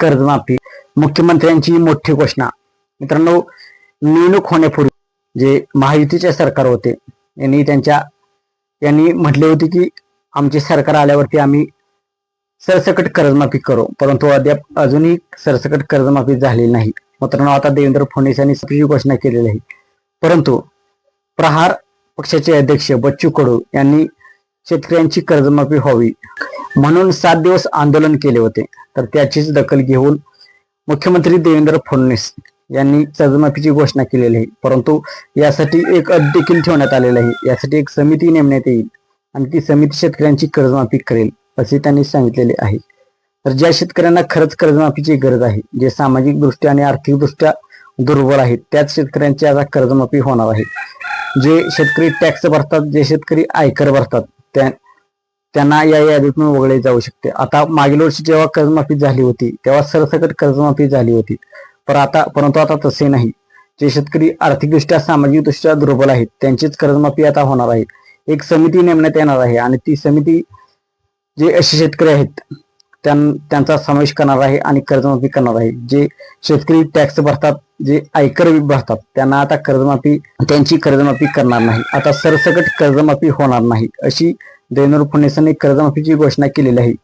कर्जमाफी मुख्यमंत्र्यांची मोठी घोषणा. मित्रांनो निवडणूक होण्यापूर्वी जे महायुतीचे सरकार होते यांनी त्यांच्या यांनी म्हटले होते की आमचे सरकार आल्यावरती आम्ही सरसकट कर्जमाफी करू. परंतु अद्याप अजूनही सरसकट कर्जमाफी झालेली नाही. मित्रांनो आता देवेंद्र फडणवीस यांनी घोषणा केलेली आहे. परंतु प्रहार पक्षाचे अध्यक्ष बच्चू कडू यांनी शेतकऱ्यांची कर्जमाफी व्हावी. म्हणून सात दिवस आंदोलन केले होते. तर त्याचीच दखल घेऊन मुख्यमंत्री देवेंद्र फडणवीस यांनी कर्जमाफीची घोषणा केलेली आहे. परंतु यासाठी एक अट देखील ठेवण्यात आलेला आहे. यासाठी एक समिती नेमण्यात येईल आणि ती समिती शेतकऱ्यांची कर्जमाफी करेल असे त्यांनी सांगितलेले आहे. तर ज्या शेतकऱ्यांना खरंच कर्जमाफीची गरज आहे जे सामाजिक दृष्ट्या आणि आर्थिकदृष्ट्या दुर्बल आहेत त्याच शेतकऱ्यांची आता कर्जमाफी होणार आहे. जे शेतकरी टॅक्स भरतात जे शेतकरी आयकर भरतात त्या त्यांना या यादीतून वगळले जाऊ शकते. आता मागील वर्षी जेव्हा कर्जमाफी झाली होती तेव्हा सरसकट कर्जमाफी झाली होती. पण आता परंतु आता तसे नाही. जे शेतकरी आर्थिकदृष्ट्या सामाजिकदृष्ट्या दुर्बल आहेत त्यांचीच कर्जमाफी आता होणार आहे. एक समिती नेमण्यात येणार आहे आणि ती समिती जे असे शेतकरी आहेत त्यां- त्यांचा समावेश करणार आहे आणि कर्जमाफी करणार आहे. जे शेतकरी टॅक्स भरतात जे आयकर भरतात त्यांना आता कर्जमाफी त्यांची कर्जमाफी करणार नाही आता सरसकट कर्जमाफी होणार नाही अशी देवेंद्र फडणवीसांनी कर्जमाफीची घोषणा केलेली आहे.